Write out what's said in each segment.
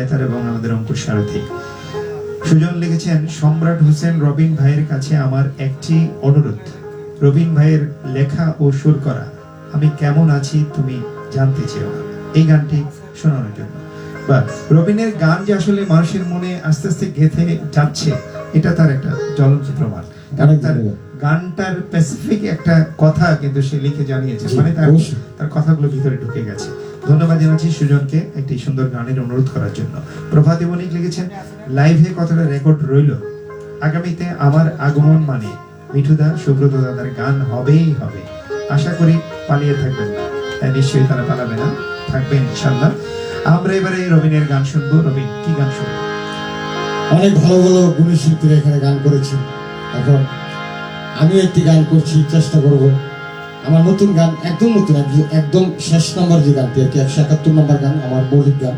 বেতার এবং আমাদের অঙ্কুর সারথী। সুজন লিখেছেন সম্রাট হোসেন রবিন ভাইয়ের কাছে আমার একটি অনুরোধ। রবিন ভাইয়ের লেখা ও সুর করা। আমি কেমন আছি তুমি জানতে চেও এই গানটি শোনানোর জন্য। বা রবিনের গান যে আসলে মানুষের মনে আস্তে আস্তে গেঁথে যাচ্ছে এটা তার একটা জ্বলন্ত প্রমাণ। কারণ তার গানটার স্পেসিফিক একটা কথা কিন্তু সে লিখে জানিয়েছে। মানে তার। তার কথাগুলো ভিতরে ঢুকে গেছে। ধন্যবাদ জানাচ্ছি সুজনকে একটি সুন্দর গানের অনুরোধ করার জন্য। প্রভাতী বণিক লিখেছেন লাইভে কথাটা রেকর্ড রইল? আগামীতে আমার আগমন মানে মিঠুদা, সুব্রত দাদার গান হবেই হবে। আশা করি পালিয়ে থাকবেন না। নিশ্চয়ই তারা পালাবে না। থাকবেন ইনশাল্লাহ আমরা এবারে রবিনের গান শুনব। রবিন কি গান শুনব অনেক ভালো ভালো গুণী শিল্পীরা এখানে গান করেছেন। এখন আমি একটি গান করছি, চেষ্টা করব। আমার নতুন গান, একদম নতুন, একদম- শেষ নাম্বার যে গানটি আর কি, একশো একাত্তর নাম্বার গান, আমার মৌলিক গান,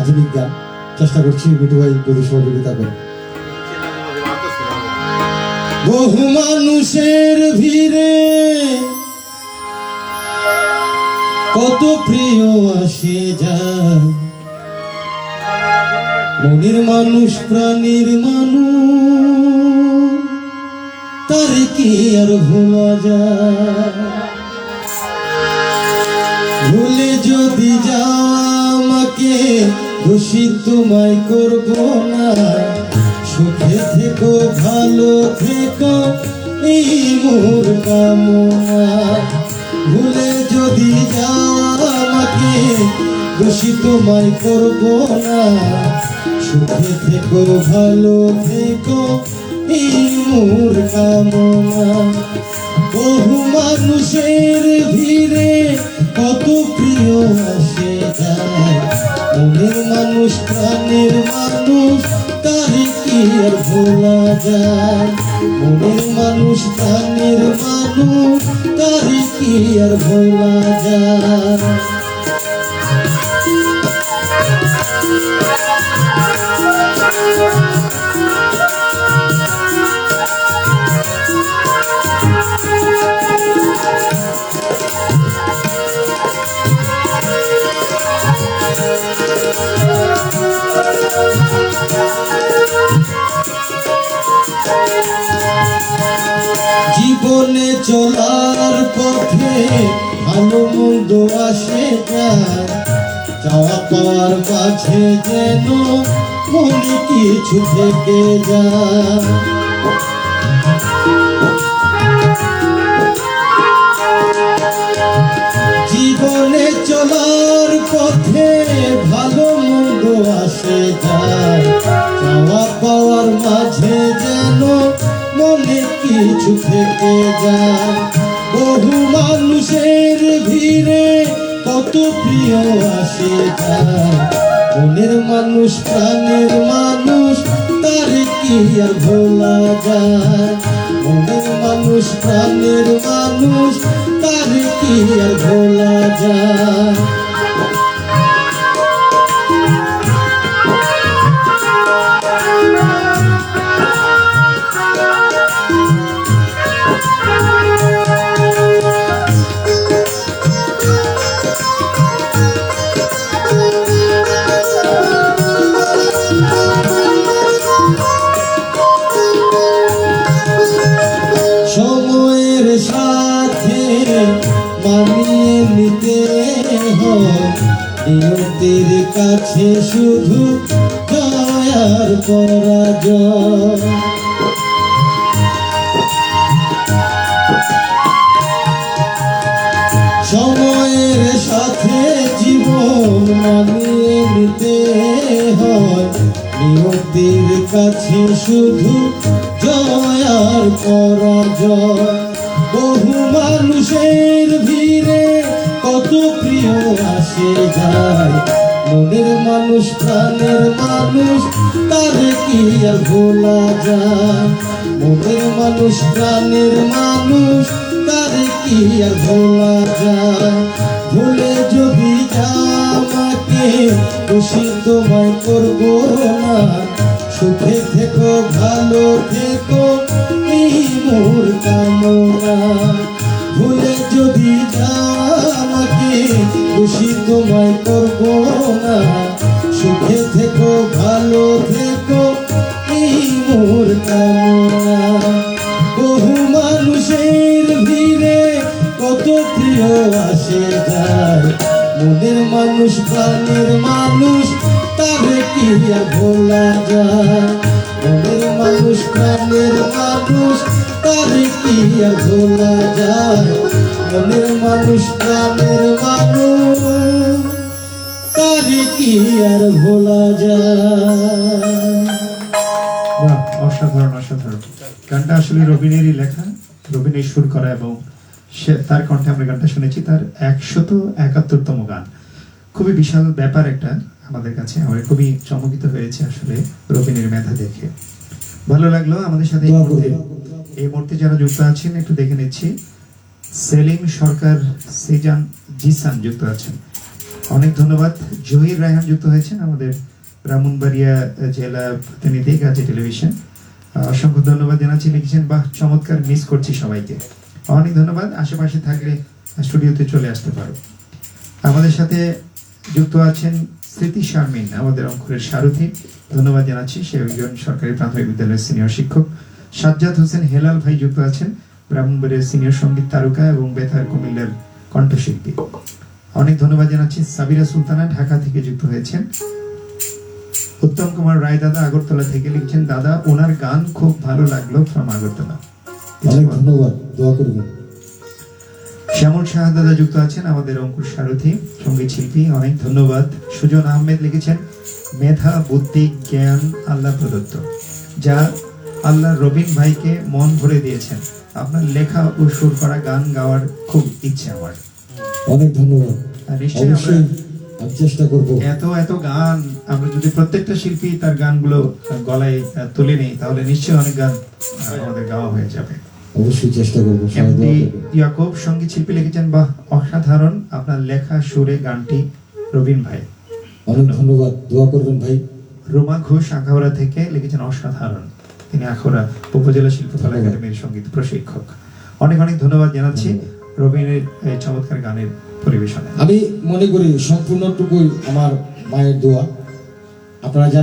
আধুনিক গান, চেষ্টা করছি মিঠু ভাই যদি সহযোগিতা করে। বহু মানুষের ভিড়ে কত প্রিয় আসে যায়। মনের মানুষ, প্রাণীর মানুষ তার কি আর ভোলা যায়? ভুলে যদি যাও আমাকে দোষী তোমায় করব না। সুখে থেকো, ভালো থেকো, এই মোর কামনা। ভুলে যদি যাও আমাকে দোষী তোমায় করব না। সুখে থেকো, ভালো থেকো মোর কামনা। বহু মানুষের ভিড়ে কত প্রিয় আসে যায়। মনের মানুষ, প্রাণের মানুষ, তার কি আর ভোলা যায়? মনের মানুষ, প্রাণের মানুষ, তার কি আর ভোলা যায়? জীবনে চলার পথে ভালো মন্দ আসে যায় চাওয়া পাওয়ার কাছে যেন মনে কিছু থেকে যায়। কিছু থেকে যায় বহু মানুষের ভিড়ে কত প্রিয় আসে যায় মনের মানুষ, প্রাণের মানুষ, তার কি আর ভোলা যায়? মনের মানুষ, প্রাণের মানুষ, তার কি আর ভোলা যায়? নিয়তির কাছে শুধু দয়ার পরাজয়। সময়ের সাথে জীবন মানিয়ে নিতে হয়। নিয়তির কাছে শুধু জয়ার পরাজয়। বহু মানুষের ভিড়ে কত প্রিয় আসে যায়। মনের মানুষ, প্রাণের মানুষ, তার কি আর ভোলা যায়? মনের মানুষ, প্রাণের মানুষ, তার কি আর ভোলা যায়? ভুলে যদি আমাকে খুশি তোমায় করব না, সুখে থেকো, ভালো থেকো, এই মোর কামনা যদি আমাকে খুশি তোমায় করব না, সুখে থেকো, ভালো থেকো, এই মোর কামনা বহু মানুষের ভিড়ে কত প্রিয় আসে যায়। মনের মানুষ, প্রাণের মানুষ, তারে কি ভোলা যায়? মনের মানুষ, প্রাণের মানুষ, তারে কি ভোলা যায়? মনের মানুষ প্রাণের মানুষ তারে কি আর ভোলা যায়? অসাধারণ অসাধারণ। গানটা আসলে রবিনেরই লেখা রবিনের সুর করা এবং সে তার কণ্ঠে আমরা গানটা শুনেছি তার একশত একাত্তরতম গান। খুবই বিশাল ব্যাপার একটা আমাদের কাছে আমরা খুবই চমকিত হয়েছে আসলে রবিনের মেধা দেখে। ভালো লাগল আমাদের সাথে এই মুহূর্তে। এই মুহূর্তে যারা যুক্ত আছেন একটু দেখে নিচ্ছি। সেলিম সরকার, সিজান, জিসান যুক্ত আছেন। অনেক ধন্যবাদ। জহির রায়হান যুক্ত হয়েছেন আমাদের ব্রাহ্মণবাড়িয়া জেলা প্রতিনিধি গাজী টেলিভিশন। অসংখ্য ধন্যবাদ জানাচ্ছি। লিখেছেন, বাহ, চমৎকার মিস করছি সবাইকে। অনেক ধন্যবাদ। আশেপাশে থাকলে স্টুডিওতে চলে আসতে পারো। আমাদের সাথে যুক্ত আছেন স্মৃতি শারমিন, আমাদের অঙ্কুরের সারথী। ধন্যবাদ জানাচ্ছি। সে একজন সরকারি প্রাথমিক বিদ্যালয়ের সিনিয়র শিক্ষক। সাজ্জাদ হোসেন হেলাল ভাই যুক্ত আছেন। ব্রাহ্মণবাড়িয়ার সিনিয়র সংগীত তারকা এবং বেতার কুমিল্লার কণ্ঠশিল্পী। অনেক ধন্যবাদ জানাচ্ছি সাবিরা সুলতানা ঢাকা থেকে যুক্ত হয়েছেন। উত্তম কুমার রায় দাদা আগরতলা থেকে লিখছেন দাদা ওনার গান খুব ভালো লাগল ফ্রম আগরতলা। অনেক ধন্যবাদ দোয়া করবেন। শ্যামল শাহ দাদা যুক্ত আছেন আমাদের অঙ্কুর সারথি সংগীত শিল্পী অনেক ধন্যবাদ। সুজন আহমেদ লিখেছেন মেধা বুদ্ধি জ্ঞান আল্লাহ প্রদত্ত। যা আল্লাহ রবিন ভাইকে মন ভরে দিয়েছেন। আপনার লেখা ও সুর করা গান গাওয়ার খুব ইচ্ছে আমার। অনেক ধন্যবাদ। নিশ্চয়ই আমি চেষ্টা করব। এত এত গান আমরা যদি প্রত্যেকটা শিল্পী তার গানগুলো গলায় তুলে নেই তাহলে নিশ্চয়ই অনেক গান আমাদের গাওয়া হয়ে যাবে। অবশ্যই চেষ্টা করব ইয়াকুব সংগীত শিল্পী লিখেছেন বাহ অসাধারণ আপনার লেখা সুরে গানটি রবিন ভাই। অনেক ধন্যবাদ। দোয়া করবেন ভাই। রোমা ঘোষ আখাউড়া থেকে লিখেছেন অসাধারণ। তিনি আখড়া উপজেলা শিল্পকলা। একাডেমির সংগীত প্রশিক্ষক। অনেক অনেক ধন্যবাদ জানাচ্ছি রবিনের এই চমৎকার গানের পরিবেশনে আমি মনে করি সম্পূর্ণটুকুই আমার মায়ের দোয়া। আপনারা